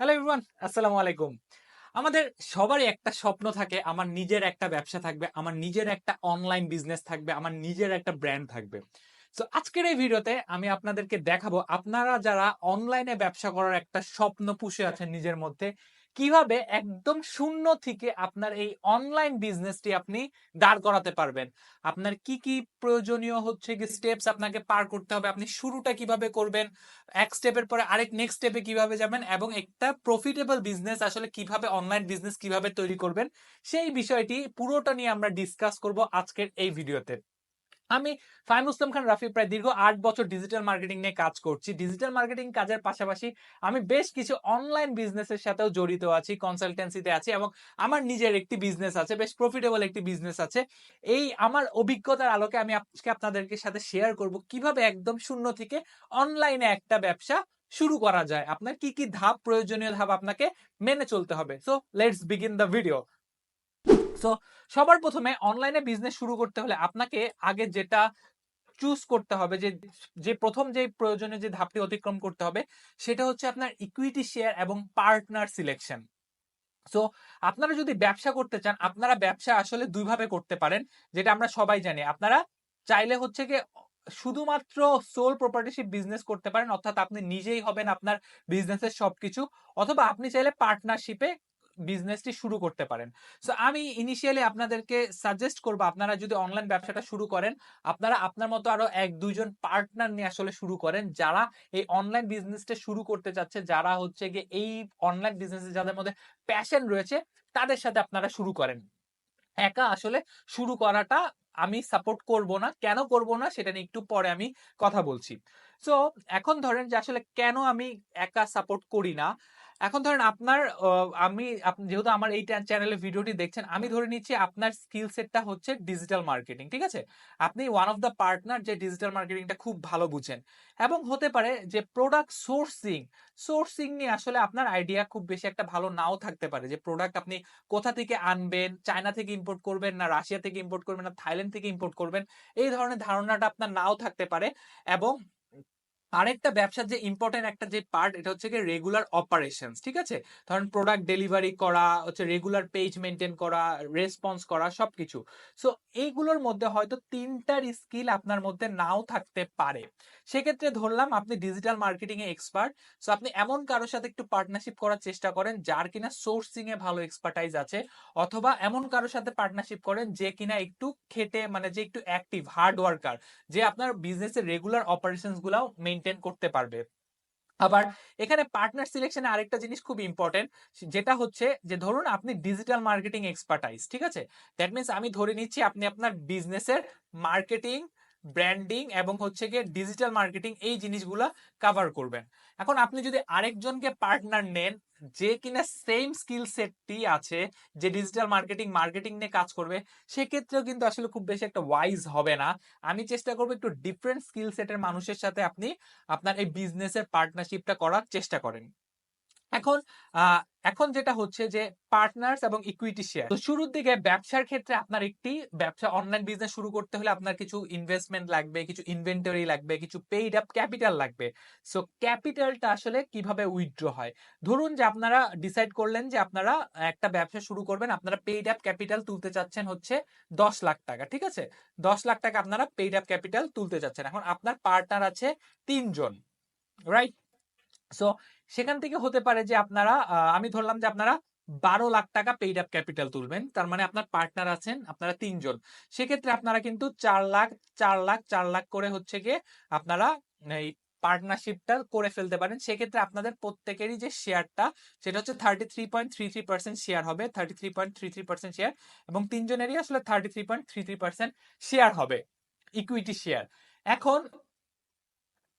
Hello everyone আসসালামু আলাইকুম আমাদের সবারই একটা স্বপ্ন থাকে, আমার নিজের একটা ব্যবসা থাকবে, আমার নিজের একটা অনলাইন বিজনেস থাকবে, আমার নিজের একটা ব্র্যান্ড থাকবে। তো আজকের এই ভিডিওতে আমি আপনাদেরকে দেখাবো, আপনারা যারা অনলাইনে ব্যবসা করার একটা স্বপ্ন পুষে আছেন নিজের মধ্যে কীভাবে একদম শূন্য থেকে আপনার এই অনলাইন বিজনেসটি আপনি দাঁড় করাতে পারবেন? আপনার কি কি প্রয়োজনীয় হচ্ছে কি স্টেপস আপনাকে পার করতে হবে? আপনি শুরুটা কীভাবে করবেন? এক স্টেপের পরে আরেক নেক্সট স্টেপে কীভাবে যাবেন? এবং একটা প্রফিটেবল বিজনেস আসলে কীভাবে অনলাইন বিজনেস কীভাবে তৈরি করবেন? সেই বিষয়টি পুরোটা নিয়ে আমরা ডিসকাস করব আজকের এই ভিডিওতে আমি ফাইম মুসলিম খান, রাফি, প্রায় দীর্ঘ আট বছর ডিজিটাল মার্কেটিং নিয়ে কাজ করছি। ডিজিটাল মার্কেটিং কাজের পাশাপাশি আমি বেশ কিছু অনলাইন বিজনেসের সাথেও জড়িত আছি কনসালটেন্সিতে আছি এবং আমার নিজের একটি বিজনেস আছে, বেশ প্রফিটেবল একটি বিজনেস আছে। এই আমার অভিজ্ঞতার আলোকে আমি আজকে আপনাদেরকে সাথে শেয়ার করব কীভাবে একদম শূন্য থেকে অনলাইনে একটা ব্যবসা শুরু করা যায়। আপনার কি কি ধাপ প্রয়োজনীয় ধাপ আপনাকে মেনে চলতে হবে। So let's begin the video so সবার প্রথমে অনলাইনে বিজনেস শুরু করতে হলে আপনাকে আগে যেটা চুজ করতে হবে, যে যে, প্রথম যে, প্রয়োজনীয় যে, ধাপটি অতিক্রম করতে হবে, সেটা হচ্ছে আপনার ইকুইটি শেয়ার এবং পার্টনার সিলেকশন সো আপনারা যদি ব্যবসা করতে চান, আপনারা ব্যবসা আসলে দুইভাবে করতে পারেন, যেটা আমরা সবাই জানি। আপনারা চাইলে হচ্ছে কি শুধুমাত্র সোল প্রপার্টিশিপ বিজনেস করতে পারেন, অর্থাৎ আপনি নিজেই হবেন আপনার বিজনেসের সবকিছু, অথবা আপনি চাইলে পার্টনারশিপে বিজনেসটি শুরু করতে পারেন। সো আমি ইনিশিয়ালি আপনাদেরকে সাজেস্ট করব, আপনারা যদি অনলাইন ব্যবসাটা শুরু করেন, আপনারা আপনার মতো আরও এক দুইজন পার্টনার নিয়ে আসলে শুরু করেন, যারা এই অনলাইন বিজনেসটা শুরু করতে চাচ্ছে, যারা হচ্ছে গিয়ে এই অনলাইন বিজনেসে যাদের মধ্যে প্যাশন রয়েছে, তাদের সাথে আপনারা শুরু করেন। একা আসলে শুরু করাটা আমি সাপোর্ট করব না। কেন করব না, সেটা নিয়ে একটু পরে আমি কথা বলছি। সো এখন ধরেন যে আসলে কেন আমি একা সাপোর্ট করি না? এখন ধরেন আপনার আমি যেহেতু আমার এই চ্যানেলে ভিডিওটি দেখছেন, আমি ধরে নিচ্ছি আপনার স্কিল সেটটা হচ্ছে ডিজিটাল মার্কেটিং ঠিক আছে? আপনি ওয়ান অফ দ্য পার্টনার যে ডিজিটাল মার্কেটিংটা খুব ভালো বুঝেন। এবং হতে পারে যে প্রোডাক্ট সোর্সিং সোর্সিং নিয়ে আসলে আপনার আইডিয়া খুব বেশি একটা ভালো নাও থাকতে পারে। যে প্রোডাক্ট আপনি কোথা থেকে আনবেন, চায়না থেকে ইম্পোর্ট করবেন না রাশিয়া থেকে ইম্পোর্ট করবেন না, থাইল্যান্ড থেকে ইম্পোর্ট করবেন, এই ধরনের ধারণাটা আপনার নাও থাকতে পারে। এবং আরেকটা ব্যবসার যে ইম্পর্টেন্ট একটা যে পার্ট এটা হচ্ছে কি রেগুলার অপারেশন ঠিক আছে? ধরেন প্রোডাক্ট ডেলিভারি করা, হচ্ছে রেগুলার পেজ মেনটেন করা রেসপন্স করা, সবকিছু। সো এইগুলোর মধ্যে হয়তো তিনটার স্কিল আপনার মধ্যে নাও থাকতে পারে। সেক্ষেত্রে ধরলাম আপনি ডিজিটাল মার্কেটিং এ এক্সপার্ট সো আপনি এমন কারোর সাথে একটু পার্টনারশিপ করার চেষ্টা করেন, যার কিনা সোর্সিং এ ভালো এক্সপার্টাইজ আছে, অথবা এমন কারোর সাথে পার্টনারশিপ করেন যে কিনা একটু খেটে মানে যে একটু অ্যাক্টিভ হার্ড ওয়ার্কার যে আপনার বিজনেসের রেগুলার অপারেশন গুলাও মেনটেন করতে পারবে। আবার এখানে পার্টনার সিলেকশনে আরেকটা জিনিস খুব ইম্পর্টেন্ট যেটা হচ্ছে যে ধরুন আপনি ডিজিটাল মার্কেটিং এক্সপার্টাইজ ঠিক আছে? দ্যাট মিনস আমি ধরে নিচ্ছি আপনি আপনার বিজনেসের মার্কেটিং ব্র্যান্ডিং এবং হচ্ছে গিয়ে ডিজিটাল মার্কেটিং এই জিনিসগুলা কভার করবেন। এখন আপনি যদি আরেকজনকে পার্টনার নেন, যে কিনা সেম স্কিল সেটটি আছে, যে ডিজিটাল মার্কেটিং মার্কেটিং নিয়ে কাজ করবে, সেক্ষেত্রেও কিন্তু আসলে খুব বেশি একটা ওয়াইজ হবে না। আমি চেষ্টা করব একটু ডিফারেন্ট স্কিল সেটের মানুষের সাথে আপনি আপনার এই বিজনেসের পার্টনারশিপটা করার চেষ্টা করেন। এখন এখন যেটা হচ্ছে যে পার্টনার্স এবং ইকুইটি শেয়ার তো শুরুর দিকে ব্যবসার ক্ষেত্রে আপনার একটি ব্যবসা অনলাইন বিজনেস শুরু করতে হলে আপনার কিছু ইনভেস্টমেন্ট লাগবে, কিছু ইনভেন্টরি লাগবে, কিছু পেইড আপ ক্যাপিটাল লাগবে। সো ক্যাপিটালটা আসলে কীভাবে উইথড্র হয়? ধরুন যে আপনারা ডিসাইড করলেন যে আপনারা একটা ব্যবসা শুরু করবেন, আপনারা পেইড আপ ক্যাপিটাল তুলতে চাচ্ছেন হচ্ছে দশ লাখ টাকা, ঠিক আছে? দশ লাখ টাকা আপনারা পেইড আপ ক্যাপিটাল তুলতে চাচ্ছেন। এখন আপনার পার্টনার আছে তিনজন রাইট সো সেখান থেকে হতে পারে যে আপনারা আমি ধরলাম যে আপনারা বারো লাখ টাকা পেইড আপ ক্যাপিটাল তুলবেন। তার মানে আপনার পার্টনার আছেন, আপনারা তিনজন। সেক্ষেত্রে আপনারা কিন্তু চার লাখ চার লাখ চার লাখ করে হচ্ছে গিয়ে আপনারা এই পার্টনারশিপটা করে ফেলতে পারেন। সেক্ষেত্রে আপনাদের প্রত্যেকেরই যে শেয়ারটা সেটা হচ্ছে thirty three point three three percent share হবে thirty three point three three percent share এবং তিনজনেরই আসলে thirty three point three three percent share হবে ইকুইটি শেয়ার এখন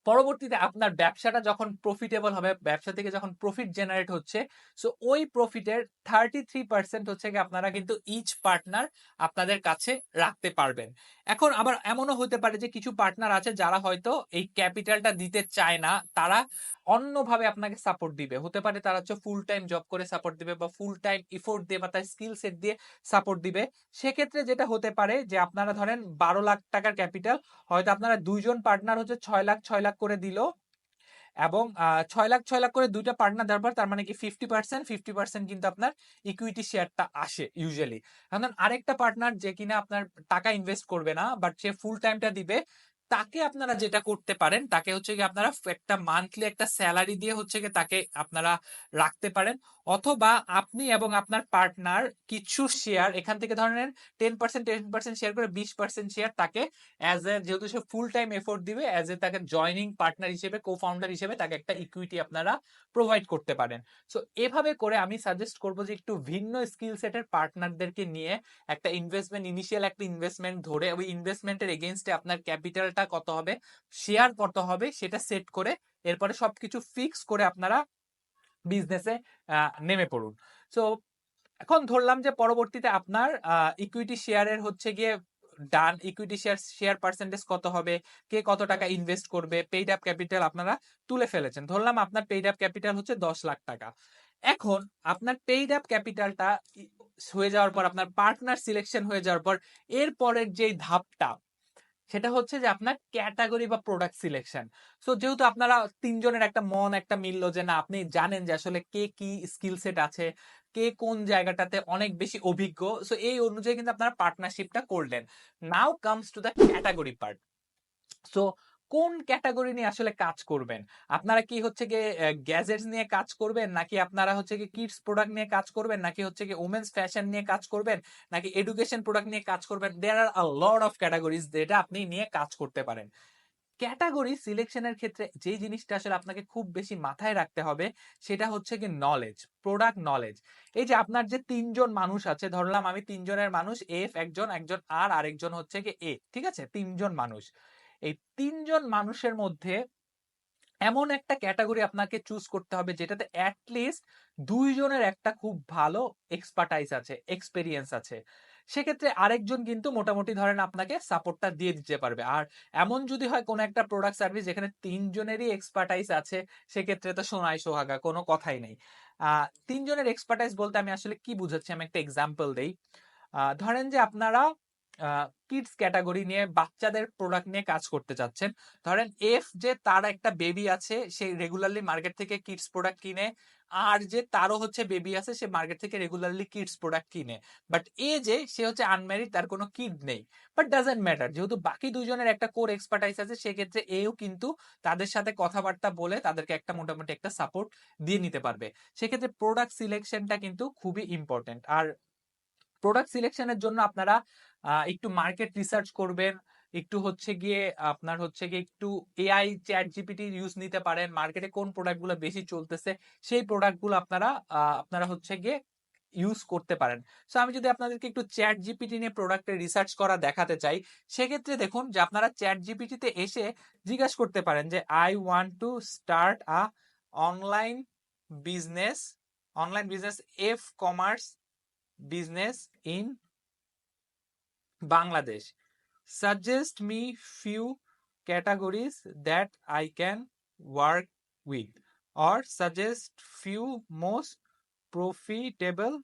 পরবর্তীতে আপনার ব্যবসাটা যখন প্রফিটেবল হবে, ব্যবসা থেকে যখন প্রফিট জেনারেট হচ্ছে সো ওই প্রফিটের থার্টি থ্রি পার্সেন্ট হচ্ছে কি আপনারা কিন্তু ইচ পার্টনার আপনাদের কাছে রাখতে পারবেন। এখন আবার এমনও হতে পারে যে কিছু পার্টনার আছে যারা হয়তো এই ক্যাপিটালটা দিতে চায় না, তারা অন্যভাবে আপনাকে সাপোর্ট দিবে। হতে পারে তারা হচ্ছে ফুল টাইম জব করে সাপোর্ট দিবে বা ফুল টাইম ইফোর্ট দিয়ে বা তার স্কিল সেট দিয়ে সাপোর্ট দিবে। সেক্ষেত্রে যেটা হতে পারে যে আপনারা ধরেন বারো লাখ টাকার ক্যাপিটাল হয়তো আপনারা দুইজন পার্টনার হচ্ছে ছয় লাখ ছয় লাখ করে দিল এবং ছয় লাখ ছয় লাখ করে দুইটা পার্টনার দেওয়ার পর তার মানে কি ফিফটি পার্সেন্ট ফিফটি পার্সেন্ট কিন্তু আপনার ইকুইটি শেয়ারটা আসে ইউজুয়ালি এখন আরেকটা পার্টনার যে কিনা আপনার টাকা ইনভেস্ট করবে না বাট সে ফুল টাইমটা দিবে তাকে আপনারা যেটা করতে পারেন, তাকে হচ্ছে কি আপনারা একটা মান্থলি একটা স্যালারি দিয়ে হচ্ছে কি তাকে আপনারা রাখতে পারেন। অথবা আপনি এবং আপনার পার্টনার কিছু শেয়ার এখান থেকে ধরেন ten percent ten percent share করে বিশ পার্সেন্ট শেয়ার তাকে অ্যাজ এ যেহেতু সে ফুল টাইম এফোর্ট দিবে অ্যাজ এ তাকে জয়নিং পার্টনার হিসেবে কো ফাউন্ডার হিসেবে তাকে একটা ইকুইটি আপনারা প্রোভাইড করতে পারেন। সো এভাবে করে আমি সাজেস্ট করব যে একটু ভিন্ন স্কিল সেটের পার্টনারদেরকে নিয়ে একটা ইনভেস্টমেন্ট ইনিশিয়াল একটা ইনভেস্টমেন্ট ধরে ওই ইনভেস্টমেন্টের এগেনস্টে আপনার ক্যাপিটালটা কত হবে শেয়ার কত হবে, সেটা সেট করে এরপরে সবকিছু ফিক্স করে আপনারা বিজনেসে নেমে পড়ুন। সো এখন ধরলাম যে পরবর্তীতে আপনার ইকুইটি শেয়ারের হচ্ছে গিয়ে done equity share share percentage কত হবে, কে কত টাকা ইনভেস্ট করবে পেইড আপ ক্যাপিটাল আপনারা তুলে ফেলেছেন। ধরলাম আপনার পেইড আপ ক্যাপিটাল হচ্ছে দশ লাখ টাকা। এখন আপনার পেইড আপ ক্যাপিটালটা হয়ে যাওয়ার পর, আপনার পার্টনার সিলেকশন হয়ে যাওয়ার পর এর পরের যে ধাপটা সেটা হচ্ছে যে আপনার ক্যাটাগরি বা প্রোডাক্ট সিলেকশন সো যেহেতু আপনারা তিনজনের একটা মন, একটা মিলল যে না, আপনি জানেন যে আসলে কে কি স্কিল সেট আছে, কে কোন জায়গাটাতে অনেক বেশি অভিজ্ঞ সো এই অনুযায়ী কিন্তু আপনারা পার্টনারশিপটা করলেন। Now comes to the category part so কোন ক্যাটাগরি নিয়ে আসলে কাজ করবেন? আপনারা কি হচ্ছে গিয়ে গ্যাজেটস নিয়ে কাজ করবেন? নাকি আপনারা হচ্ছে কি কিডস প্রোডাক্ট নিয়ে কাজ করবেন? নাকি হচ্ছে কি ওমেন্স ফ্যাশন নিয়ে কাজ করবেন? নাকি এডুকেশন প্রোডাক্ট নিয়ে কাজ করবেন? দেয়ার আর আ লট অফ ক্যাটাগরিজ যেটা আপনি নিয়ে কাজ করতে পারেন। ক্যাটাগরি সিলেকশনের ক্ষেত্রে যে জিনিসটা আসলে আপনাকে খুব বেশি মাথায় রাখতে হবে, সেটা হচ্ছে কি নলেজ প্রোডাক্ট নলেজ এই যে আপনার যে তিনজন মানুষ আছে, ধরলাম আমি তিনজনের মানুষ এফ একজন একজন আর আরেকজন হচ্ছে কি এ ঠিক আছে? তিনজন মানুষ। এই তিনজন মানুষের মধ্যে এমন একটা ক্যাটাগরি আপনাকে চুজ করতে হবে যেটাতে অ্যাটলিস্ট দুইজনের একটা খুব ভালো এক্সপার্টাইজ আছে এক্সপেরিয়েন্স আছে। সেক্ষেত্রে আরেকজন কিন্তু মোটামুটি ধরেন আপনাকে সাপোর্টটা দিয়ে দিতে পারবে। আর এমন যদি হয় কোনো একটা প্রোডাক্ট সার্ভিস যেখানে তিনজনেরই এক্সপার্টাইজ আছে, সেক্ষেত্রে তো সোনাই সোহাগা, কোনো কথাই নেই। তিনজনের এক্সপার্টাইজ বলতে আমি আসলে কি বুঝাচ্ছি? আমি একটা এক্সাম্পল দেই। ধরেন যে আপনারা কিডস ক্যাটাগরি নিয়ে বাচ্চাদের প্রোডাক্ট নিয়ে কাজ করতে চাচ্ছেন। ধরেন এফ যে তার একটা বেবি আছে, সে রেগুলারলি মার্কেট থেকে কিডস প্রোডাক্ট কিনে। আর যে তারও হচ্ছে বেবি আছে, সে মার্কেট থেকে রেগুলারলি কিডস প্রোডাক্ট কিনে। বাট এ যে, সে হচ্ছে আনম্যারিড তার কোনো কিড নেই। বাট ডাজেন্ট ম্যাটার যেহেতু বাকি দুজনের একটা কোর এক্সপার্টাইজ আছে, সেক্ষেত্রে এও কিন্তু তাদের সাথে কথাবার্তা বলে তাদেরকে একটা মোটামুটি একটা সাপোর্ট দিয়ে নিতে পারবে। সেক্ষেত্রে প্রোডাক্ট সিলেকশনটা কিন্তু খুবই ইম্পর্টেন্ট আর প্রোডাক্ট সিলেকশনের জন্য আপনারা একটু মার্কেট রিসার্চ করবেন। একটু হচ্ছে গিয়ে আপনার হচ্ছে গিয়ে একটু এআই চ্যাট জিপিটি ইউজ নিতে পারেন। মার্কেটে কোন প্রোডাক্টগুলো বেশি চলতেছে, সেই প্রোডাক্টগুলো আপনারা আপনারা হচ্ছে গিয়ে ইউজ করতে পারেন। সো আমি যদি আপনাদেরকে একটু চ্যাট জিপিটি নিয়ে প্রোডাক্টের রিসার্চ করা দেখাতে চাই, সেক্ষেত্রে দেখুন যে আপনারা চ্যাট জিপিটিতে এসে জিজ্ঞাসা করতে পারেন যে I want to start a online business online business f-commerce business in Bangladesh. Suggest me few categories that I can work with or suggest few most profitable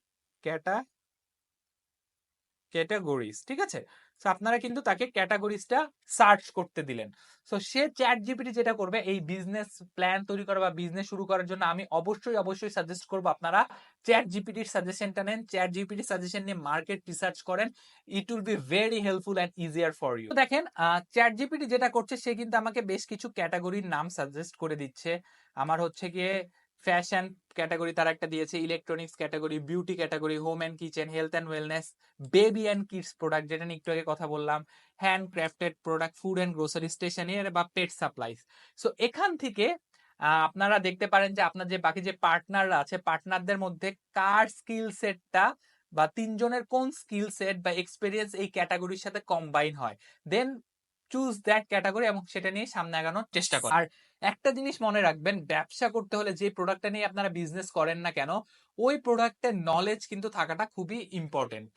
categories ঠিক আছে সো আপনারা কিন্তু তাকে ক্যাটাগরিজটা সার্চ করতে দিলেন। সো সে chat GPT যেটা করবে, এই বিজনেস প্ল্যান তৈরি করা বা বিজনেস শুরু করার জন্য আমি অবশ্যই অবশ্যই সাজেস্ট করব আপনারা চ্যাট জিপিটির সাজেশনটা নেন। চ্যাট জিপিটির সাজেশন নিয়ে মার্কেট রিসার্চ করেন। It will be very helpful and easier for you দেখেন চ্যাট জিপিটি যেটা করছে, সে কিন্তু আমাকে বেশ কিছু ক্যাটাগরির নাম সাজেস্ট করে দিচ্ছে। আমার হচ্ছে গিয়ে ফ্যাশন ক্যাটাগরি তারা একটা দিয়েছে electronics category beauty category home and kitchen health and wellness baby and kids product যেটা নিয়ে একটু আগে কথা বললাম handcrafted product food and grocery stationery বা পেট সাপ্লাইস সো এখান থেকে আপনারা দেখতে পারেন যে আপনার যে বাকি যে পার্টনাররা আছে পার্টনারদের মধ্যে কার স্কিল সেটটা বা তিনজনের কোন স্কিল সেট বা এক্সপিরিয়েন্স এই ক্যাটাগরির সাথে কম্বাইন হয়? দেন চুজ দ্যাট ক্যাটাগরি এবং সেটা নিয়ে সামনে আগানোর চেষ্টা করেন। আর একটা জিনিস মনে রাখবেন, ব্যবসা করতে হলে যে প্রোডাক্টটা নিয়ে আপনারা বিজনেস করেন না কেন, ওই প্রোডাক্টের নলেজ কিন্তু থাকাটা খুবই ইম্পর্টেন্ট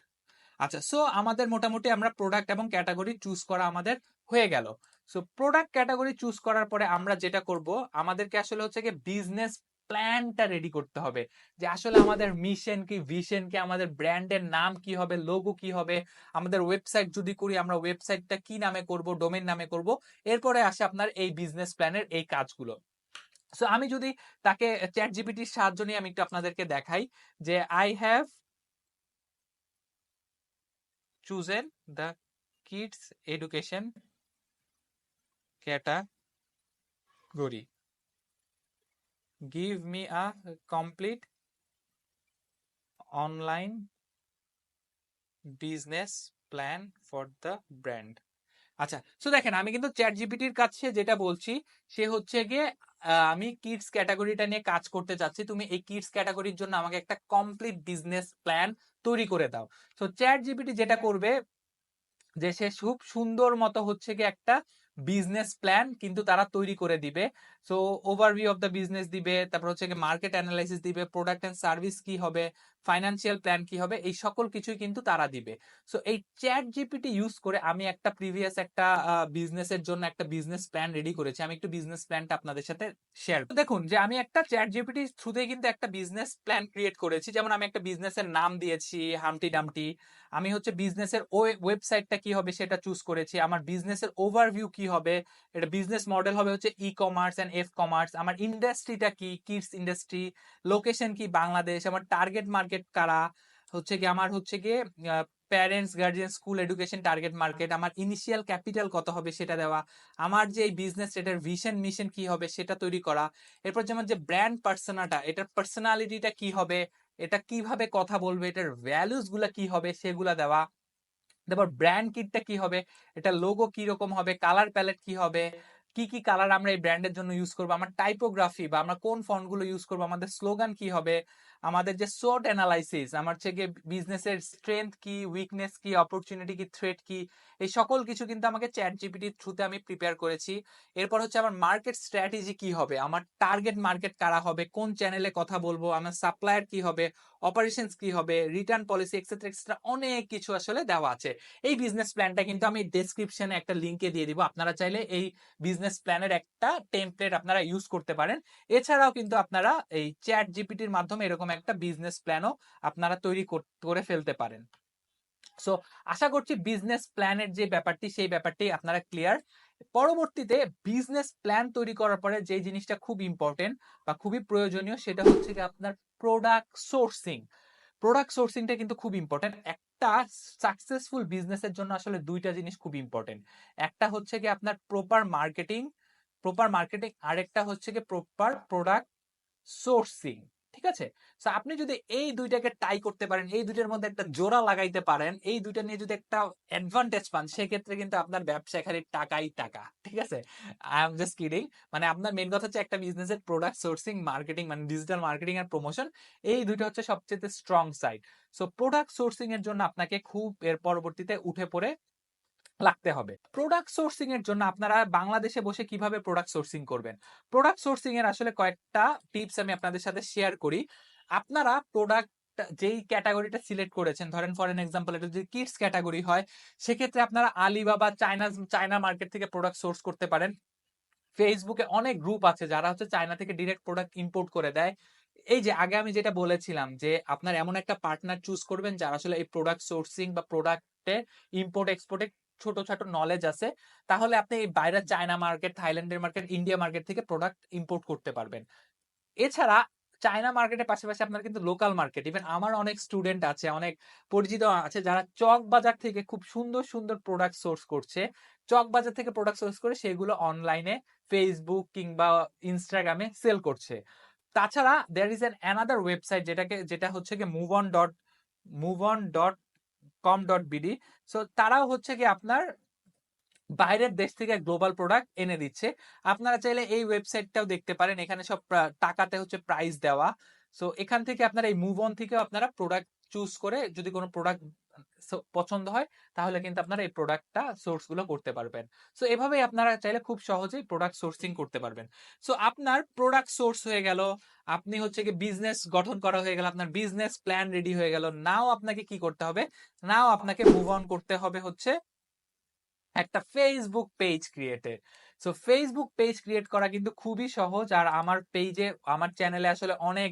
আচ্ছা সো আমাদের মোটামুটি আমরা প্রোডাক্ট এবং ক্যাটাগরি চুজ করা আমাদের হয়ে গেল। সো প্রোডাক্ট ক্যাটাগরি চুজ করার পরে আমরা যেটা করব, আমাদেরকে আসলে হচ্ছে কি বিজনেস প্ল্যানটা রেডি করতে হবে। যে আসলে আমাদের মিশন কি ভিশন কি, আমাদের ব্র্যান্ডের নাম কি হবে লোগো কি হবে, আমাদের ওয়েবসাইট যদি করি আমরা ওয়েবসাইটটা কি নামে করব ডোমেন নামে করব, এরপরে আসে আপনার এই বিজনেস প্ল্যানের এই কাজগুলো। সো আমি যদি তাকে চ্যাট জিপিটির সাহায্য নিয়ে আমি একটু আপনাদেরকে দেখাই যে I have chosen the kids education category give me a complete online business plan for the brand. আচ্ছা সো দেখেন, আমি কিন্তু চ্যাট জিপিটির কাছে যেটা বলছি, সে হচ্ছে গিয়ে আমি কিডস ক্যাটাগরিটা নিয়ে কাজ করতে চাচ্ছি, তুমি এই কিডস ক্যাটাগরির জন্য আমাকে একটা কমপ্লিট বিজনেস প্ল্যান তৈরি করে দাও। তো চ্যাট জিপিটি যেটা করবে, যে সে খুব সুন্দর মতো হচ্ছে কি একটা বিজনেস প্ল্যান কিন্তু তারা তৈরি করে দিবে। So overview of the business দিবে, তারপর হচ্ছে মার্কেট অ্যানালাইসিস দিবে প্রোডাক্ট অ্যান্ড সার্ভিস কি হবে ফাইন্যান্সিয়াল প্ল্যান কি হবে, এই সকল কিছুই কিন্তু তারা দিবে। সো এই চ্যাট জিপিটি ইউজ করে আমি একটা প্রিভিয়াস একটা বিজনেসের জন্য একটা বিজনেস প্ল্যান রেডি করেছি। আমি একটু বিজনেস প্ল্যানটা আপনাদের সাথে শেয়ার দেখুন যে আমি একটা চ্যাট জিপিটি থ্রুতে কিন্তু একটা বিজনেস প্ল্যান ক্রিয়েট করেছি। যেমন আমি একটা বিজনেসের নাম দিয়েছি হামটি ডামটি আমি হচ্ছে বিজনেসের ওয়েবসাইটটা কি হবে সেটা চুজ করেছি। আমার বিজনেসের ওভারভিউ কি হবে, এটা বিজনেস মডেল হবে হচ্ছে e commerce and F commerce আমার ইন্ডাস্ট্রিটা কি কিডস ইন্ডাস্ট্রি লোকেশন কি বাংলাদেশ আমার টার্গেট মার্কেট কারা, হচ্ছে কি আমার হচ্ছে গিয়ে parents guardian school education target market আমার ইনিশিয়াল ক্যাপিটাল কত হবে সেটা দেওয়া, আমার যে বিজনেস এটার ভিশন মিশন কি হবে সেটা তৈরি করা, এরপর যেমন যে ব্র্যান্ড পার্সোনাটা এটার পার্সোনালিটিটা কি হবে, এটা কীভাবে কথা বলবে, এটার ভ্যালুসগুলা কি হবে সেগুলা দেওয়া, তারপর ব্র্যান্ড কিটটা কি হবে এটা লোগো কি রকম হবে কালার প্যালেট কি হবে কি কি কালার আমরা এই ব্র্যান্ডের জন্য ইউজ করব? আমার টাইপোগ্রাফি বা আমরা কোন ফন্টগুলো ইউজ করব? আমাদের স্লোগান কি হবে? আমাদের যে শর্ট অ্যানালাইসিস আমার হচ্ছে বিজনেসের স্ট্রেংথ কি উইকনেস কি অপরচুনিটি কি থ্রেট কি, এই সকল কিছু কিন্তু আমাকে চ্যাট জিপিটির থ্রুতে আমি প্রিপেয়ার করেছি। এরপর হচ্ছে আমার মার্কেট স্ট্র্যাটেজি কি হবে? আমার টার্গেট মার্কেট কারা হবে? কোন চ্যানেলে কথা বলব? আমার সাপ্লায়ার কি হবে? অপারেশনস কি হবে রিটার্ন পলিসি এক্সেট্রা এক্সেট্রা অনেক কিছু আসলে দেওয়া আছে। এই বিজনেস প্ল্যানটা কিন্তু আমি ডেসক্রিপশনে একটা লিঙ্কে দিয়ে দিব। আপনারা চাইলে এই বিজনেস প্ল্যানের একটা টেমপ্লেট আপনারা ইউজ করতে পারেন। এছাড়াও কিন্তু আপনারা এই চ্যাট জিপিটির মাধ্যমে এরকম একটা বিজনেস প্ল্যানও আপনারা তৈরি করে ফেলতে পারেন। সো আশা করছি বিজনেস প্ল্যানের যে ব্যাপারটি, সেই ব্যাপারটি আপনারা ক্লিয়ার পরবর্তীতে বিজনেস প্ল্যান তৈরি করার পরে যে জিনিসটা খুব ইম্পর্টেন্ট বা খুবই প্রয়োজনীয় সেটা হচ্ছে কি আপনার প্রোডাক্ট সোর্সিং প্রোডাক্ট সোর্সিংটা কিন্তু খুব ইম্পর্টেন্ট একটা সাকসেসফুল বিজনেসের জন্য আসলে দুইটা জিনিস খুব ইম্পর্টেন্ট একটা হচ্ছে কি আপনার প্রপার মার্কেটিং প্রপার মার্কেটিং আরেকটা হচ্ছে কি প্রপার প্রোডাক্ট সোর্সিং ঠিক আছে? আপনি যদি এই দুইটাকে টাই করতে পারেন, এই দুইটার মধ্যে একটা জোড়া লাগাইতে পারেন, এই দুইটা নিয়ে যদি একটা অ্যাডভান্টেজ পান, সেক্ষেত্রে কিন্তু আপনার ব্যবসা খালি টাকাই টাকা, ঠিক আছে? আই এম জাস্ট কিডিং মানে আপনার মেন কথা হচ্ছে একটা বিজনেসের প্রোডাক্ট সোর্সিং মার্কেটিং মানে ডিজিটাল মার্কেটিং আর প্রমোশন এই দুইটা হচ্ছে সবচেয়ে strong side so product sourcing এর জন্য আপনাকে খুব এর পরবর্তীতে উঠে পড়ে লাগতে হবে। প্রোডাক্ট সোর্সিং এর জন্য আপনারা বাংলাদেশে বসে কীভাবে প্রোডাক্ট সোর্সিং করবেন? প্রোডাক্ট সোর্সিং এর আসলে কয়েকটা টিপস আমি আপনাদের সাথে শেয়ার করি। আপনারা প্রোডাক্ট যেই ক্যাটাগরিটা সিলেক্ট করেছেন, ধরেন ফর এন এক্সাম্পল এটা যদি কিডস ক্যাটাগরি হয়, সেক্ষেত্রে আপনারা আলিবাবা চায়না চায়না মার্কেট থেকে প্রোডাক্ট সোর্স করতে পারেন। ফেসবুকে অনেক গ্রুপ আছে যারা হচ্ছে চায়না থেকে ডিরেক্ট প্রোডাক্ট ইম্পোর্ট করে দেয়। এই যে আগে আমি যেটা বলেছিলাম যে আপনার এমন একটা পার্টনার চুজ করবেন যারা আসলে এই প্রোডাক্ট সোর্সিং বা প্রোডাক্টে ইম্পোর্ট এক্সপোর্টে ছোট ছোট নলেজ আছে, তাহলে আপনি এই বাইরের চায়না মার্কেট থাইল্যান্ডের মার্কেট ইন্ডিয়া মার্কেট থেকে প্রোডাক্ট ইম্পোর্ট করতে পারবেন। এছাড়া চায়না মার্কেটের পাশাপাশি আপনার কিন্তু লোকাল মার্কেট ইভেন আমার অনেক স্টুডেন্ট আছে, অনেক পরিচিত আছে যারা চক বাজার থেকে খুব সুন্দর সুন্দর প্রোডাক্ট সোর্স করছে। চক বাজার থেকে প্রোডাক্ট সোর্স করে সেগুলো অনলাইনে ফেসবুক কিংবা ইনস্টাগ্রামে সেল করছে। তাছাড়া there is an another website যেটাকে, যেটা হচ্ছে কি move on dot move on dot com dot BD so তারাও হচ্ছে কি আপনার বাইরের দেশ থেকে গ্লোবাল প্রোডাক্ট এনে দিচ্ছে। আপনারা চাইলে এই ওয়েবসাইটটাও দেখতে পারেন, এখানে সব টাকাতে হচ্ছে প্রাইস দেওয়া। সো এখান থেকে আপনারা এই মুভ অন থেকে আপনারা প্রোডাক্ট চুজ করে যদি কোনো প্রোডাক্ট পছন্দ হয় তাহলে কিন্তু আপনারা এই প্রোডাক্টটা সোর্সগুলো করতে পারবেন। সো এভাবেই আপনারা চাইলে খুব সহজেই প্রোডাক্ট সোর্সিং করতে পারবেন। সো আপনার প্রোডাক্ট সোর্স হয়ে গেল আপনি হচ্ছে কি বিজনেস গঠন করা হয়ে গেল আপনার বিজনেস প্ল্যান রেডি হয়ে গেল নাও আপনাকে কি করতে হবে? নাও আপনাকে মুভ অন করতে হবে হচ্ছে একটা Facebook page created so Facebook page create করা কিন্তু খুবই সহজ আর আমার পেজে আমার চ্যানেলে আসলে অনেক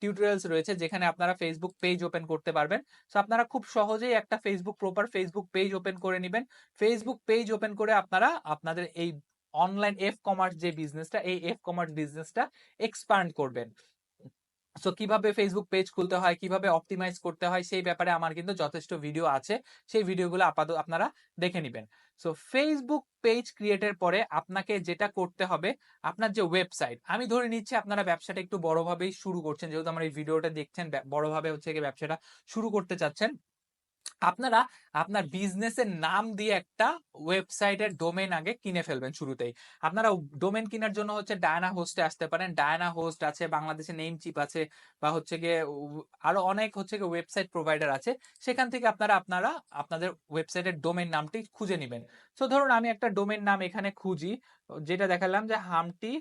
টিউটোরিয়ালস রয়েছে যেখানে আপনারা ফেসবুক পেজ ওপেন করতে পারবেন। সো আপনারা খুব সহজেই একটা Facebook proper Facebook page open করে নেবেন। ফেসবুক পেজ ওপেন করে আপনারা আপনাদের এই অনলাইন এফ কমার্স যে বিজনেসটা এই এফ কমার্স বিজনেসটা এক্সপান্ড করবেন। সো কীভাবে ফেসবুক পেজ খুলতে হয়, কীভাবে অপটিমাইজ করতে হয়, সেই ব্যাপারে আমার কিন্তু যথেষ্ট ভিডিও আছে। সেই ভিডিওগুলো আপাতত আপনারা দেখে নেবেন। সো ফেসবুক পেজ ক্রিয়েটের পরে আপনাকে যেটা করতে হবে, আপনার যে ওয়েবসাইট আমি ধরে নিচ্ছি আপনারা ব্যবসাটা একটু বড়ভাবেই শুরু করছেন, যেহেতু আমার এই ভিডিওটা দেখছেন বড়ভাবে হচ্ছে ব্যবসাটা শুরু করতে চাচ্ছেন। আপনারা আপনার বিজনেসের নাম দিয়ে একটা ওয়েবসাইটের ডোমেন আগে কিনে ফেলবেন শুরুতেই। আপনারা ডোমেন কেনার জন্য হচ্ছে ডায়না হোস্টে আসতে পারেন। ডায়না হোস্ট আছে, বাংলাদেশে নেম চিপ আছে, বা হচ্ছে গিয়ে আরও অনেক হচ্ছে গিয়ে ওয়েবসাইট প্রোভাইডার আছে। সেখান থেকে আপনারা আপনারা আপনাদের ওয়েবসাইটের ডোমেন নামটি খুঁজে নেবেন। তো ধরুন আমি একটা ডোমেন নাম এখানে খুঁজি, যেটা দেখালাম যে হামটি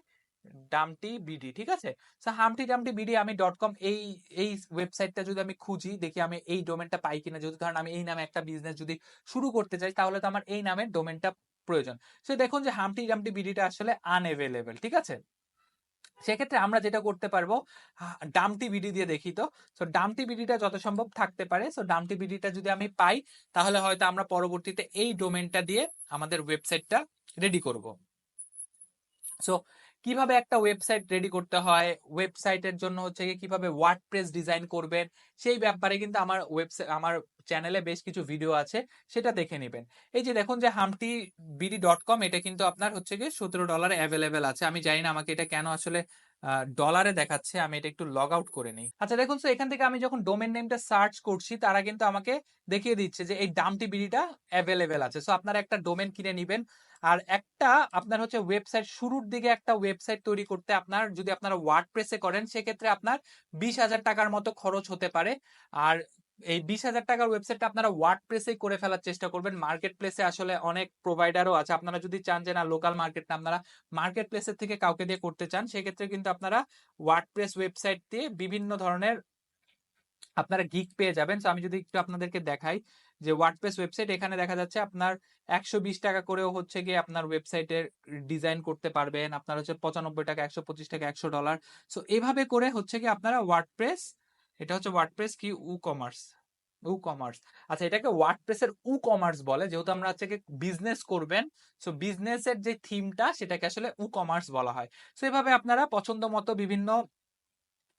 ডামটি বিডি ঠিক আছে? সো হামটি ডামটি বিডি আমি ডট কম এই এই ওয়েবসাইটটা যদি আমি খুঁজি, দেখি আমি এই ডোমেনটা পাই কিনা। যদি ধরেন আমি এই নামে একটা বিজনেস যদি শুরু করতে চাই, তাহলে তো আমার এই নামের ডোমেনটা প্রয়োজন। সো দেখুন যে হামটি ডামটি বিডিটা আসলে আনএভেলেবেল ঠিক আছে? সেক্ষেত্রে আমরা যেটা করতে পারব ডামটি বিডি দিয়ে দেখি তো। সো ডামটি বিডিটা যত সম্ভব থাকতে পারে। সো ডামটি বিডিটা যদি আমি পাই, তাহলে হয়তো আমরা পরবর্তীতে এই ডোমেনটা দিয়ে আমাদের ওয়েবসাইটটা রেডি করব। সো কীভাবে একটা ওয়েবসাইট রেডি করতে হয়? ওয়েবসাইটের জন্য হচ্ছে কীভাবে ওয়ার্ডপ্রেস ডিজাইন করবেন? সেই ব্যাপারে কিন্তু আমার ওয়েবসাইট আমার চ্যানেলে বেশ কিছু ভিডিও আছে, সেটা দেখে নেবেন। এই যে দেখুন যে হামটি বিডি ডট কম এটা কিন্তু আপনার হচ্ছে গিয়ে সতেরো ডলার অ্যাভেলেবেল আছে। আমি জানি না আমাকে এটা কেন আসলে ডলারে দেখাচ্ছে, আমি এটা একটু লগ আউট করে নিই। আচ্ছা দেখুন তো এখান থেকে আমি যখন ডোমেন নেমটা সার্চ করছি, তারা কিন্তু আমাকে দেখিয়ে দিচ্ছে যে, এই ডামটি বিডিটা অ্যাভেলেবেল আছে। সো আপনারা একটা ডোমেন কিনে নেবেন। আর একটা আপনার হচ্ছে ওয়েবসাইট শুরুর দিকে একটা ওয়েবসাইট তৈরি করতে আপনার, যদি আপনারা ওয়ার্ড প্রেসে করেন, সেক্ষেত্রে আপনার বিশ হাজার টাকার মতো খরচ হতে পারে। আর এই বিশ হাজার টাকার ওয়েবসাইটটা আপনারা ওয়ার্ড প্রেসেই করে ফেলার চেষ্টা করবেন। মার্কেট প্লেসে আসলে অনেক প্রোভাইডারও আছে। আপনারা যদি চান যে না লোকাল মার্কেট না আপনারা মার্কেট প্লেসের থেকে কাউকে দিয়ে করতে চান, সেক্ষেত্রে কিন্তু আপনারা ওয়ার্ড প্রেস ওয়েবসাইট দিয়ে বিভিন্ন ধরনের আপনারা গিক পেয়ে যাবেন। আমি যদি একটু আপনাদেরকে দেখাই যে ওয়ার্ডপ্রেস ওয়েবসাইট এখানে দেখা যাচ্ছে আপনার একশো বিশ টাকা করেও হচ্ছে গিয়ে আপনার ওয়েবসাইটের ডিজাইন করতে পারবেন। আপনার হচ্ছে পঁচানব্বই টাকা, একশো পঁচিশ টাকা, একশো ডলার সো এভাবে করে হচ্ছে কি আপনারা ওয়ার্ডপ্রেস এটা হচ্ছে ওয়ার্ডপ্রেস কি? উ কমার্স উ কমার্স আচ্ছা এটাকে ওয়ার্ডপ্রেসের উ কমার্স বলে, যেহেতু আমরা হচ্ছে বিজনেস করবেন সো বিজনেসের যে থিমটা সেটাকে আসলে উ কমার্স বলা হয়। সো এভাবে আপনারা পছন্দ মতো বিভিন্ন,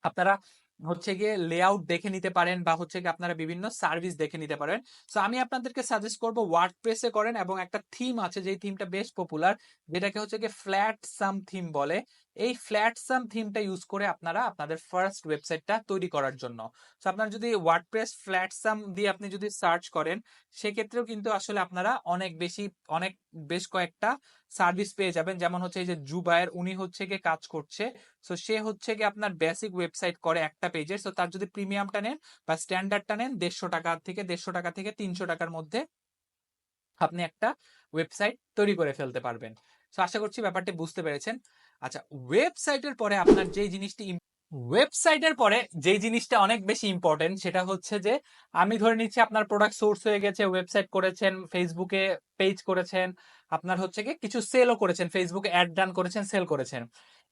আপনারা হচ্ছে গিয়ে লেআউট দেখে নিতে পারেন বা হচ্ছে গিয়ে আপনারা বিভিন্ন সার্ভিস দেখে নিতে পারেন। সো আমি আপনাদেরকে সাজেস্ট করব ওয়ার্ড প্রেসে করেন এবং একটা থিম আছে, যেই থিমটা বেশ পপুলার যেটাকে হচ্ছে গিয়ে ফ্ল্যাট সাম থিম বলে। এই ফ্ল্যাট সাম থিমটা ইউজ করে আপনারা আপনাদের ফার্স্ট ওয়েবসাইটটা তৈরি করার জন্য। সো আপনার যদি ওয়ার্ডপ্রেস ফ্ল্যাট সাম দিয়ে আপনি যদি সার্চ করেন, সেক্ষেত্রেও কিন্তু আসলে আপনারা অনেক বেশি, অনেক বেশ কয়েকটা সার্ভিস পেয়ে যাবেন। যেমন হচ্ছে এই যে জুবায়ের, উনি হচ্ছে গিয়ে কাজ করছে। সো সে হচ্ছে গিয়ে আপনার বেসিক ওয়েবসাইট করে একটা পেজের সো তার যদি প্রিমিয়ামটা নেন বা স্ট্যান্ডার্ডটা নেন, দেড়শো টাকা থেকে, দেড়শো টাকা থেকে তিনশো টাকার মধ্যে আপনি একটা ওয়েবসাইট তৈরি করে ফেলতে পারবেন। সো আশা করছি ব্যাপারটি বুঝতে পেরেছেন। আচ্ছা ওয়েবসাইটের পরে আপনার যে জিনিসটি ওয়েবসাইটের পরে যে জিনিসটা অনেক বেশি ইম্পর্টেন্ট সেটা হচ্ছে যে, আমি ধরে নিচ্ছি আপনার প্রোডাক্ট সোর্স হয়ে গেছে ওয়েবসাইট করেছেন ফেসবুকে পেজ করেছেন, আপনার হচ্ছে কি কিছু সেলও করেছেন ফেসবুকে অ্যাড ডান করেছেন সেল করেছেন।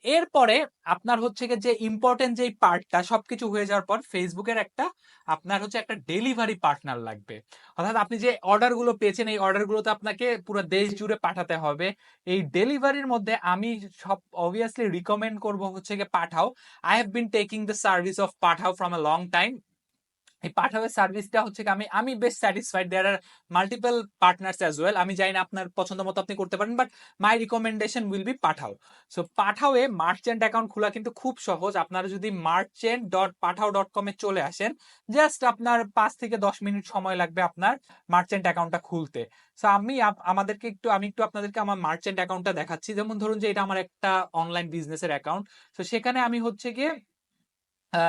এরপরে আপনার হচ্ছে যে ইম্পর্টেন্ট যে পার্টটা সবকিছু হয়ে যাওয়ার পর ফেসবুকের একটা, আপনার হচ্ছে একটা ডেলিভারি পার্টনার লাগবে। অর্থাৎ আপনি যে অর্ডারগুলো পেয়েছেন, এই অর্ডারগুলোতে আপনাকে পুরো দেশ জুড়ে পাঠাতে হবে। এই ডেলিভারির মধ্যে আমি সব অবভিয়াসলি রিকমেন্ড করব হচ্ছে গিয়ে Pathao. I have been taking the service of Pathao from a long time এই পাঠাওয়ের সার্ভিসটা হচ্ছে আমি আমি বেশ satisfied there are multiple partners as well আমি জানি না আপনার পছন্দ মতো আপনি করতে পারেন but my recommendation will be Pathao. So পাঠাওয়ে merchant account খোলা কিন্তু খুব সহজ। আপনারা যদি মার্চেন্ট ডট পাঠাও ডট কমে চলে আসেন জাস্ট আপনার পাঁচ থেকে দশ মিনিট সময় লাগবে আপনার মার্চেন্ট অ্যাকাউন্টটা খুলতে। সো আমি আমাদেরকে একটু, আমি একটু আপনাদেরকে আমার মার্চেন্ট অ্যাকাউন্টটা দেখাচ্ছি। যেমন ধরুন যে এটা আমার একটা অনলাইন বিজনেসের অ্যাকাউন্ট তো সেখানে আমি হচ্ছে গিয়ে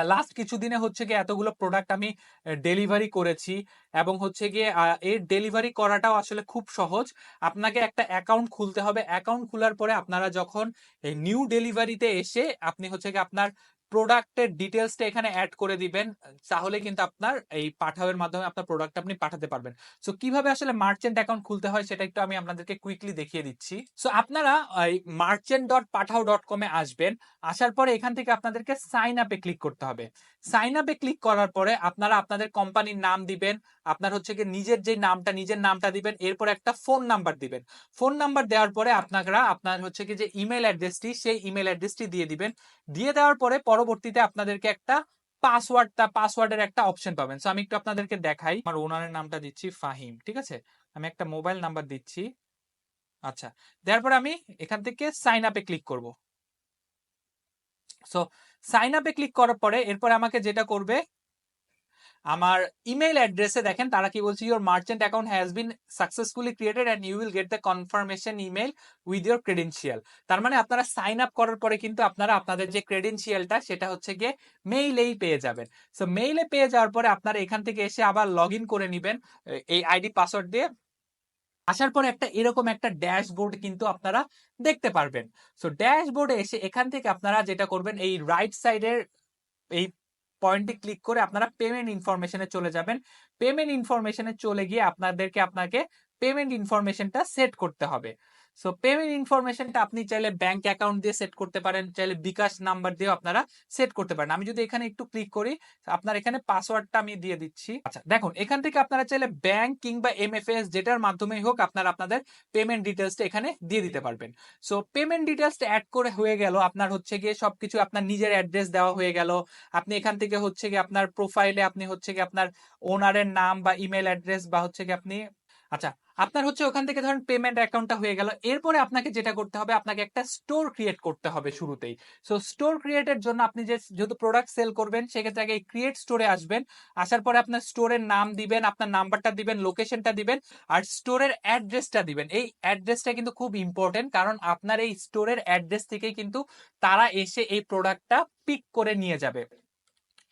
লাস্ট কিছুদিনে হচ্ছে গিয়ে এতগুলো প্রোডাক্ট আমি ডেলিভারি করেছি এবং হচ্ছে গিয়ে এর ডেলিভারি করাটাও আসলে খুব সহজ। আপনাকে একটা অ্যাকাউন্ট খুলতে হবে। অ্যাকাউন্ট খোলার পরে আপনারা যখন নিউ ডেলিভারিতে এসে আপনি হচ্ছে গিয়ে আপনার প্রোডাক্টের ডিটেলসটা এখানে অ্যাড করে দিবেন, তাহলে কিন্তু আপনার এই পাঠাওয়ের মাধ্যমে আপনার প্রোডাক্ট আপনি পাঠাতে পারবেন। সো কীভাবে আসলে মার্চেন্ট অ্যাকাউন্ট খুলতে হয় সেটা একটু আমি আপনাদেরকে কুইকলি দেখিয়ে দিচ্ছি। সো আপনারা এই মার্চেন্ট ডট পাঠাও ডট কমে আসবেন, আসার পরে এখান থেকে আপনাদেরকে সাইন আপে ক্লিক করতে হবে। সাইন আপে ক্লিক করার পরে আপনারা আপনাদের কোম্পানির নাম দিবেন। আপনার হচ্ছে কি নিজের যে নামটা, নিজের নামটা দিবেন, এরপর একটা ফোন নাম্বার দিবেন। ফোন নাম্বার দেওয়ার পরে আপনারা আপনার হচ্ছে কি যে ইমেল অ্যাড্রেসটি সেই ইমেল অ্যাড্রেসটি দিয়ে দিবেন। দিয়ে দেওয়ার পরে পরবর্তীতে আপনাদেরকে একটা পাসওয়ার্ডটা পাসওয়ার্ডের একটা অপশন পাবেন। সো আমি একটু আপনাদেরকে দেখাই। আমার ওনারের নামটা দিচ্ছি ফাহিম, ঠিক আছে? আমি একটা মোবাইল নাম্বার দিচ্ছি। আচ্ছা দেওয়ার পরে আমি এখান থেকে সাইন আপে ক্লিক করব। সো সাইন আপে ক্লিক করার পরে এরপরে আমাকে যেটা করবে, আমার ইমেল অ্যাড্রেসে দেখেন, তারা কি বলছে your merchant account has been successfully created and you will get the confirmation email with your credential তার মানে আপনারা সাইন আপ করার পরে কিন্তু আপনারা আপনাদের যে ক্রেডেন্সিয়ালটা সেটা হচ্ছে গিয়ে মেইলেই পেয়ে যাবেন। সো মেইলে পেয়ে যাওয়ার পরে আপনারা এখান থেকে এসে আবার লগ করে নেবেন, এই আইডি পাসওয়ার্ড দিয়ে। আসার পর একটা এরকম একটা ড্যাশবোর্ড কিন্তু আপনারা দেখতে পারবেন। সো ড্যাশবোর্ডে এসে এখান থেকে আপনারা যেটা করবেন, এই রাইট সাইডের এই পয়েন্টে ক্লিক করে আপনারা পেমেন্ট ইনফরমেশনে চলে যাবেন। পেমেন্ট ইনফরমেশনে চলে গিয়ে আপনাদেরকে আপনাকে পেমেন্ট ইনফরমেশনটা সেট করতে হবে। সো পেমেন্ট ইনফরমেশনটা আপনি চাইলে ব্যাংক অ্যাকাউন্ট দিয়ে সেট করতে পারেন, চাইলে বিকাশ নাম্বার দিয়েও আপনারা সেট করতে পারেন। আমি যদি এখানে একটু ক্লিক করি, আপনার এখানে পাসওয়ার্ডটা আমি দিয়ে দিচ্ছি। আচ্ছা দেখুন, এখান থেকে আপনারা চাইলে ব্যাংক কিংবা এমএফএস যেটার মাধ্যমেই হোক আপনারা আপনাদের পেমেন্ট ডিটেলসটা এখানে দিয়ে দিতে পারবেন। সো পেমেন্ট ডিটেলসটা অ্যাড করে হয়ে গেল। আপনার হচ্ছে গিয়ে সবকিছু আপনার নিজের অ্যাড্রেস দেওয়া হয়ে গেল। আপনি এখান থেকে হচ্ছে গিয়ে আপনার প্রোফাইলে আপনি হচ্ছে গিয়ে আপনার ওনারের নাম বা ইমেল অ্যাড্রেস বা হচ্ছে গিয়ে আপনি আচ্ছা আপনার হচ্ছে ওখান থেকে ধরেন পেমেন্ট অ্যাকাউন্টটা হয়ে গেল। এরপরে আপনাকে যেটা করতে হবে, আপনাকে একটা স্টোর ক্রিয়েট করতে হবে শুরুতেই। সো স্টোর ক্রিয়েটের জন্য আপনি যে যেহেতু প্রোডাক্ট সেল করবেন, সেক্ষেত্রে আগে ক্রিয়েট স্টোরে আসবেন। আসার পরে আপনার স্টোরের নাম দিবেন, আপনার নাম্বারটা দিবেন লোকেশনটা দিবেন, আর স্টোরের অ্যাড্রেসটা দিবেন। এই অ্যাড্রেসটা কিন্তু খুব ইম্পর্টেন্ট কারণ আপনার এই স্টোরের অ্যাড্রেস থেকেই কিন্তু তারা এসে এই প্রোডাক্টটা পিক করে নিয়ে যাবে।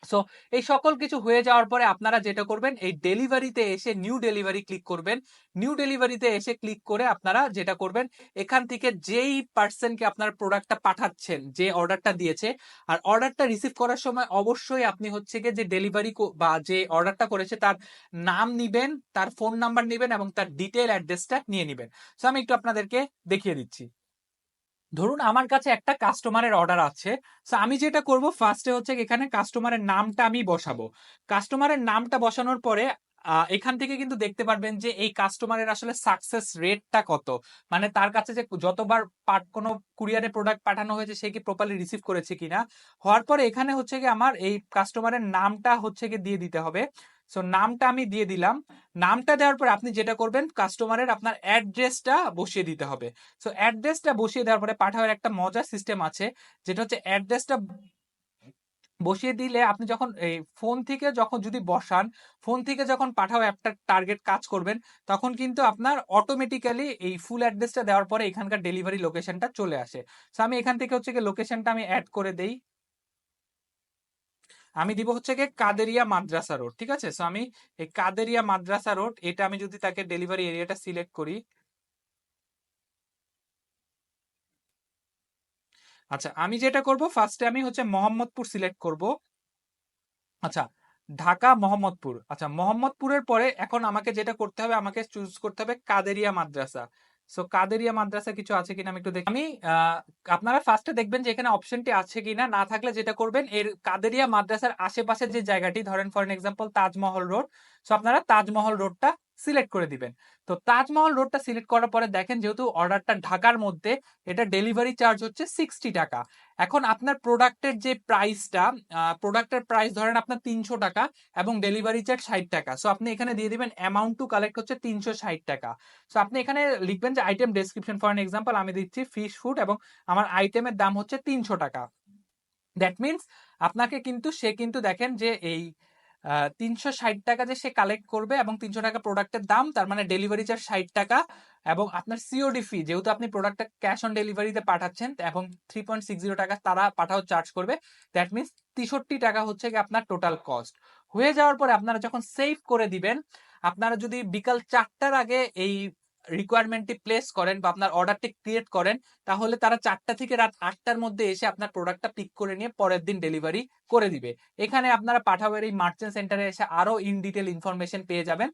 সো এই সকল কিছু হয়ে যাওয়ার পরে আপনারা যেটা করবেন, এই ডেলিভারিতে এসে নিউ ডেলিভারি ক্লিক করবেন। নিউ ডেলিভারিতে এসে ক্লিক করে আপনারা যেটা করবেন, এখান থেকে যেই পার্সনকে আপনার প্রোডাক্টটা পাঠাচ্ছেন, যে অর্ডারটা দিয়েছে, আর অর্ডারটা রিসিভ করার সময় অবশ্যই আপনি হচ্ছে গিয়ে যে ডেলিভারি বা যে অর্ডারটা করেছে তার নাম নিবেন, তার ফোন নাম্বার নিবেন এবং তার ডিটেল অ্যাড্রেসটা নিয়ে নিবেন। সো আমি একটু আপনাদেরকে দেখিয়ে দিচ্ছি। ধরুন আমার কাছে একটা কাস্টমারের অর্ডার আছে সো আমি যেটা করব ফার্স্টে হচ্ছে এখানে কাস্টমারের নামটা আমি বসাবো। কাস্টমারের নামটা বসানোর পরে এখান থেকে কিন্তু দেখতে পারবেন যে এই কাস্টমারের আসলে সাকসেস রেটটা কত। মানে তার কাছে যে যতবার পাট কোনো কুরিয়ারে প্রোডাক্ট পাঠানো হয়েছে, সে কি প্রপারলি রিসিভ করেছে কিনা। হওয়ার পরে এখানে হচ্ছে কি আমার এই কাস্টমারের নামটা হচ্ছে কি দিয়ে দিতে হবে। সো নামটা আমি দিয়ে দিলাম। নামটা দেওয়ার পর আপনি যেটা করবেন কাস্টমারের আপনার অ্যাড্রেসটা বসিয়ে দিতে হবে। সো অ্যাড্রেসটা বসিয়ে দেওয়ার পরে পাঠানোর একটা মজার সিস্টেম আছে, যেটা হচ্ছে অ্যাড্রেসটা বসিয়ে দিলে আপনি যখন এই ফোন থেকে যখন যদি বসান ফোন থেকে যখন পাঠাও একটা টার্গেট কাজ করবেন, তখন কিন্তু আপনার অটোমেটিক্যালি এই ফুল অ্যাড্রেসটা দেওয়ার পরে এখানকার ডেলিভারি লোকেশনটা চলে আসে। সো আমি এখান থেকে হচ্ছে কি লোকেশনটা আমি অ্যাড করে দেই। আমি দিব হচ্ছে গিয়ে কাদেরিয়া মাদ্রাসা রোড, ঠিক আছে? সো আমি এই কাদেরিয়া মাদ্রাসা রোড, এটা আমি যদি তাকে ডেলিভারি এরিয়াটা সিলেক্ট করি। আচ্ছা আমি যেটা করব ফার্স্টে আমি হচ্ছে মোহাম্মদপুর সিলেক্ট করব। আচ্ছা ঢাকা, মোহাম্মদপুর। আচ্ছা মোহাম্মদপুরের পরে এখন আমাকে যেটা করতে হবে, আমাকে চুজ করতে হবে কাদেরিয়া মাদ্রাসা। সো কাদেরিয়া মাদ্রাসা কিছু আছে কিনা আমি একটু দেখি। আমি আপনারা ফার্স্টে দেখবেন যে এখানে অপশনটি আছে কিনা, না থাকলে যেটা করবেন, এর কাদেরিয়া মাদ্রাসার আশেপাশে যে জায়গাটি, ধরেন for example Taj Mahal road so আপনারা তাজমহল রোডটা সিলেক্ট করে দিবেন। তো তাজমহল রোডটা সিলেক্ট করার পরে দেখেন যেহেতু অর্ডারটা ঢাকার মধ্যে, এটা ডেলিভারি চার্জ হচ্ছে সিক্সটি টাকা। এখন আপনার প্রোডাক্টের যে প্রাইসটা প্রোডাক্টের প্রাইস ধরেন আপনার তিনশো টাকা এবং ডেলিভারি চার্জ ষাট টাকা। সো আপনি এখানে দিয়ে দিবেন অ্যামাউন্ট টু কালেক্ট হচ্ছে তিনশো ষাট টাকা। সো আপনি এখানে লিখবেন যে আইটেম ডেসক্রিপশন ফর এক্সাম্পল আমি দিচ্ছি ফিশ ফুড এবং আমার আইটেমের দাম হচ্ছে তিনশো টাকা। দ্যাট মিনস আপনাকে কিন্তু, সে কিন্তু দেখেন যে এই তিনশো ষাট টাকা যে সে কালেক্ট করবে এবং তিনশো টাকা প্রোডাক্টের দাম, তার মানে ডেলিভারি চার্জ ষাট টাকা এবং আপনার সিওডি ফি যেহেতু আপনি প্রোডাক্টটা ক্যাশ অন ডেলিভারিতে পাঠাচ্ছেন এবং থ্রি পয়েন্ট সিক্স জিরো টাকা তারা পাঠাও চার্জ করবে দ্যাট মিনস তেষট্টি টাকা হচ্ছে আপনার টোটাল কস্ট হয়ে যাওয়ার পরে আপনারা যখন সেভ করে দিবেন, আপনারা যদি বিকাল চারটার আগে এই রিকোয়ারমেন্টটি প্লেস করেন বা আপনার অর্ডারটি ক্রিয়েট করেন, তাহলে তারা চারটা থেকে রাত আটটার মধ্যে এসে আপনার প্রোডাক্টটা পিক করে নিয়ে পরের দিন ডেলিভারি করে দিবে। এখানে আপনারা পাঠাবের এই মার্চেন্ট সেন্টারে এসে আরও ইন ডিটেল ইনফরমেশন পেয়ে যাবেন।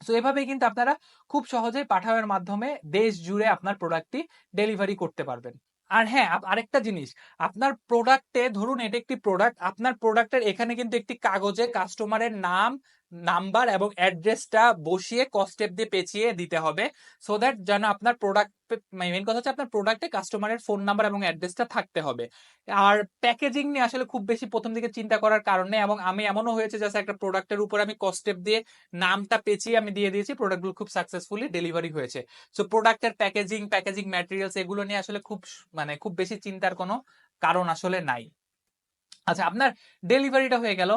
সো এভাবেই কিন্তু আপনারা খুব সহজেই পাঠাবের মাধ্যমে দেশ জুড়ে আপনার প্রোডাক্টটি ডেলিভারি করতে পারবেন। আর হ্যাঁ আরেকটা জিনিস, আপনার প্রোডাক্টে ধরুন এটা একটি প্রোডাক্ট আপনার প্রোডাক্টের এখানে কিন্তু একটি কাগজে কাস্টমারের নাম নাম্বার এবং অ্যাড্রেসটা বসিয়ে কস্টেপ দিয়ে পেঁচিয়ে দিতে হবে সো দ্যাট যেন আপনার প্রোডাক্ট মেন কথা হচ্ছে আপনার প্রোডাক্টে কাস্টমারের ফোন নাম্বার এবং অ্যাড্রেসটা থাকতে হবে। আর প্যাকেজিং নিয়ে আসলে খুব বেশি প্রথম দিকে চিন্তা করার কারণে এবং আমি এমনও হয়েছে যে একটা প্রোডাক্টের উপর আমি কস্টেপ দিয়ে নামটা পেঁচিয়ে আমি দিয়ে দিয়েছি প্রোডাক্টগুলো খুব সাকসেসফুলি ডেলিভারি হয়েছে। সো প্রোডাক্টের প্যাকেজিং প্যাকেজিং ম্যাটেরিয়ালস এগুলো নিয়ে আসলে খুব মানে খুব বেশি চিন্তার কোনো কারণ আসলে নাই। আচ্ছা আপনার ডেলিভারিটা হয়ে গেল।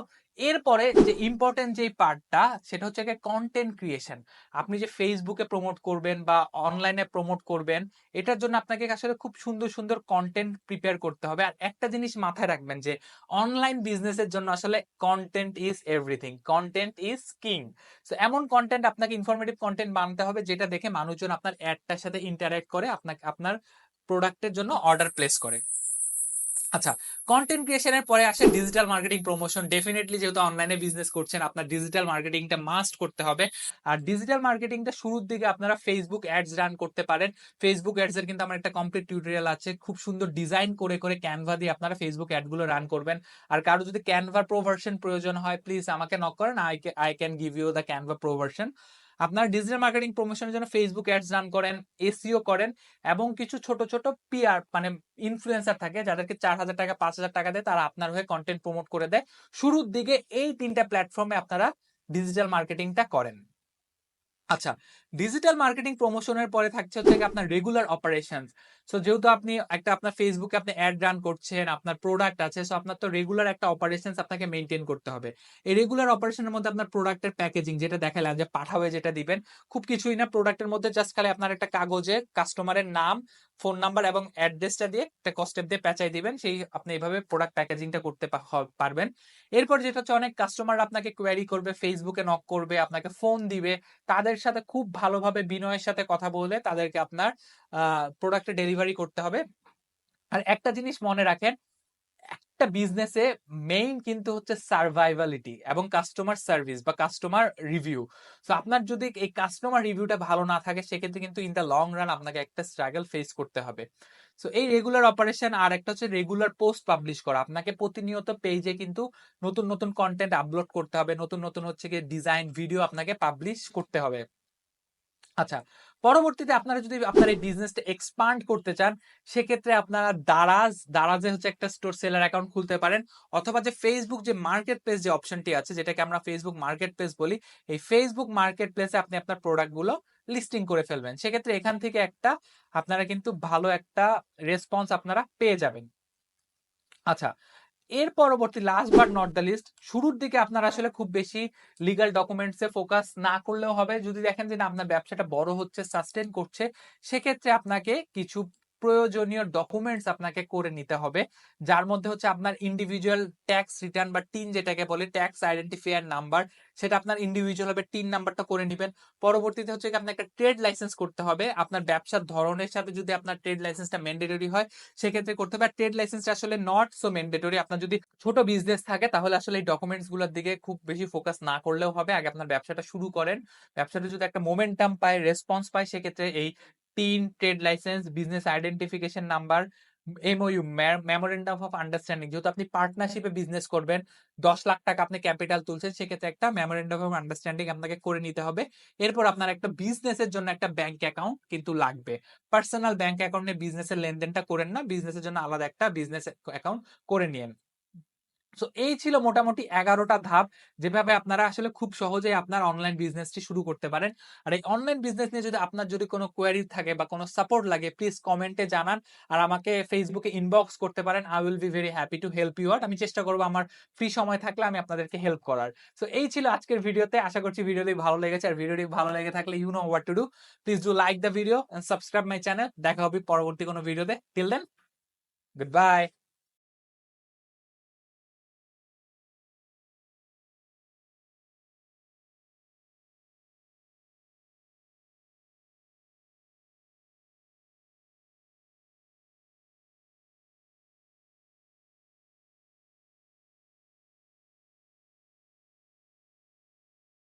এরপরে যে ইম্পর্টেন্ট যে পার্টটা সেটা হচ্ছে কন্টেন্ট ক্রিয়েশন আপনি যে ফেসবুকে প্রমোট করবেন বা অনলাইনে প্রমোট করবেন, এটার জন্য আপনাকে আসলে খুব সুন্দর সুন্দর কন্টেন্ট প্রিপেয়ার করতে হবে। আর একটা জিনিস মাথায় রাখবেন যে অনলাইন বিজনেসের জন্য আসলে content is everything content is king so এমন কন্টেন্ট আপনাকে ইনফরমেটিভ কন্টেন্ট বানাতে হবে, যেটা দেখে মানুষজন আপনার অ্যাডটার সাথে ইন্টারাক্ট করে, আপনাকে, আপনার প্রোডাক্টের জন্য অর্ডার প্লেস করে। আচ্ছা কন্টেন্ট ক্রিয়েশনের পরে আসে ডিজিটাল মার্কেটিং প্রমোশন ডেফিনেটলি যেহেতু অনলাইনে বিজনেস করছেন, আপনার ডিজিটাল মার্কেটিংটা মাস্ট করতে হবে। আর ডিজিটাল মার্কেটিংটা শুরুর দিকে আপনারা ফেসবুক অ্যাডস রান করতে পারেন। ফেসবুক অ্যাডস এর কিন্তু আমার একটা কমপ্লিট টিউটোরিয়াল আছে। খুব সুন্দর ডিজাইন করে করে ক্যানভা দিয়ে আপনারা ফেসবুক অ্যাডগুলো রান করবেন। আর কারও যদি ক্যানভার প্রোভার্সন প্রয়োজন হয় প্লিজ আমাকে নক করেন। I I can give you the Canva pro version আপনারা ডিজিটাল মার্কেটিং প্রমোশনের জন্য ফেসবুক অ্যাডস রান করেন এসিও করেন এবং কিছু ছোট ছোট পিআর মানে ইনফ্লুয়েন্সার থাকে যাদেরকে চার হাজার টাকা, পাঁচ হাজার টাকা দেয়, তারা আপনার হয়ে কন্টেন্ট প্রমোট করে দেয়। শুরুর দিকে এই তিনটা প্ল্যাটফর্মে আপনারা ডিজিটাল মার্কেটিংটা করেন। আচ্ছা ডিজিটাল মার্কেটিং প্রমোশনের পরে থাকছে হচ্ছে আপনার রেগুলার অপারেশন সো যেহেতু আপনি একটা আপনার ফেসবুকে আপনি অ্যাড রান করছেন, আপনার প্রোডাক্ট আছে সো আপনার তো রেগুলার একটা অপারেশন আপনাকে মেনটেন করতে হবে। এই রেগুলার অপারেশনের মধ্যে আপনার প্রোডাক্টের প্যাকেজিং যেটা দেখালাম, যে পাঠাবে যেটা দিবেন, খুব কিছুই না। প্রোডাক্টের মধ্যে জাস্ট খালি আপনার একটা কাগজে কাস্টমারের নাম ফোন নাম্বার এবং অ্যাড্রেসটা দিয়ে একটা কস্টেপ দিয়ে প্যাঁচাই দিবেন। সেই আপনি এইভাবে প্রোডাক্ট প্যাকেজিংটা করতে পারবেন। এরপর যেটা হচ্ছে অনেক কাস্টমার আপনাকে কোয়ারি করবে ফেসবুকে নক করবে, আপনাকে ফোন দিবে, তাদের সাথে খুব ভালোভাবে বিনয়ের সাথে কথা বলে তাদেরকে আপনার প্রোডাক্টে ডেলিভারি করতে হবে। আর একটা জিনিস মনে রাখেন, একটা বিজনেসে মেইন কিন্তু হচ্ছে সার্ভাইভালিটি এবং কাস্টমার সার্ভিস বা কাস্টমার রিভিউ তো আপনার যদি এই কাস্টমার রিভিউটা ভালো না থাকে, সেক্ষেত্রে কিন্তু ইন দ্য লং রান আপনাকে একটা স্ট্রাগল ফেস করতে হবে। সো এই রেগুলার অপারেশন আর একটা হচ্ছে রেগুলার পোস্ট পাবলিশ করা। আপনাকে প্রতিনিয়ত পেজে কিন্তু নতুন নতুন কন্টেন্ট আপলোড করতে হবে, নতুন নতুন হচ্ছে গিয়ে ডিজাইন ভিডিও আপনাকে পাবলিশ করতে হবে। আচ্ছা পরবর্তীতে আপনারা যদি আপনার এই বিজনেসটা এক্সপান্ড করতে চান, সেক্ষেত্রে আপনারা দারাজ, দারাজে হচ্ছে একটা স্টোর সেলার অ্যাকাউন্ট খুলতে পারেন। অথবা যে ফেসবুক যে মার্কেট প্লেস যে অপশনটি আছে, যেটাকে আমরা ফেসবুক মার্কেট প্লেস বলি, এই ফেসবুক মার্কেট প্লেসে আপনি আপনার প্রোডাক্টগুলো লিস্টিং করে ফেলবেন। সেক্ষেত্রে এখান থেকে একটা আপনারা কিন্তু ভালো একটা রেসপন্স আপনারা পেয়ে যাবেন। আচ্ছা এর পরবর্তী last but not the least শুরুর দিকে আপনার আসলে খুব বেশি লিগাল ডকুমেন্টসে ফোকাস না করলেও হবে। যদি দেখেন যে না, আপনার ব্যবসাটা বড় হচ্ছে সাস্টেন করছে, সেক্ষেত্রে আপনাকে কিছু প্রয়োজনীয় ডকুমেন্টস আপনাকে করে নিতে হবে। যার মধ্যে হচ্ছে আপনার ইন্ডিভিজুয়াল ট্যাক্স রিটার্ন বা টিন যেটাকে বলে ট্যাক্স আইডেন্টিফায়ার নাম্বার সেটা আপনার ইন্ডিভিজুয়াল হবে টিন নাম্বারটা করে নেবেন। পরবর্তীতে হচ্ছে আপনার একটা ট্রেড লাইসেন্স করতে হবে। আপনার ব্যবসার ধরনের সাথে যদি আপনার ট্রেড লাইসেন্সটা ম্যান্ডেটরি হয়, সেক্ষেত্রে করতে হবে। ট্রেড লাইসেন্সটা আসলে নট সো ম্যান্ডেটরি আপনার যদি ছোট বিজনেস থাকে, তাহলে আসলে এই ডকুমেন্টসগুলোর দিকে খুব বেশি ফোকাস না করলেও হবে। আগে আপনার ব্যবসাটা শুরু করেন। ব্যবসাটা যদি একটা মোমেন্টাম পায় রেসপন্স পায়, সেক্ষেত্রে এই তিন trade licence business identification number MOU memorandum of understanding যেহেতু আপনি পার্টনারশিপে বিজনেস করবেন, দশ লাখ টাকা আপনি ক্যাপিটাল তুলছেন, সেক্ষেত্রে একটা মেমোরেন্ডাম অফ আন্ডারস্ট্যান্ডিং আপনাকে করে নিতে হবে। এরপর আপনার একটা বিজনেসের জন্য একটা ব্যাংক অ্যাকাউন্ট কিন্তু লাগবে। পার্সোনাল ব্যাংক অ্যাকাউন্টে বিজনেসের লেনদেনটা করেন না বিজনেসের জন্য আলাদা একটা বিজনেস অ্যাকাউন্ট করে নিন সো এই ছিল মোটামুটি এগারোটা ধাপ যেভাবে আপনারা আসলে খুব সহজেই আপনার অনলাইন বিজনেসটি শুরু করতে পারেন। আর এই অনলাইন বিজনেস নিয়ে যদি আপনার যদি কোনো কোয়ারি থাকে বা কোনো সাপোর্ট লাগে প্লিজ কমেন্টে জানান আর আমাকে ফেসবুকে ইনবক্স করতে পারেন। I will be very happy to help you out আমি চেষ্টা করব আমার ফ্রি সময় থাকলে আমি আপনাদেরকে হেল্প করার। সো এই ছিল আজকের ভিডিওতে। আশা করছি ভিডিওটি ভালো লেগেছে। আর ভিডিওটি ভালো লেগে থাকলে you know what to do please do like the video and subscribe my channel দেখা হবে পরবর্তী কোনো ভিডিওতে টিল দেন গুড বাই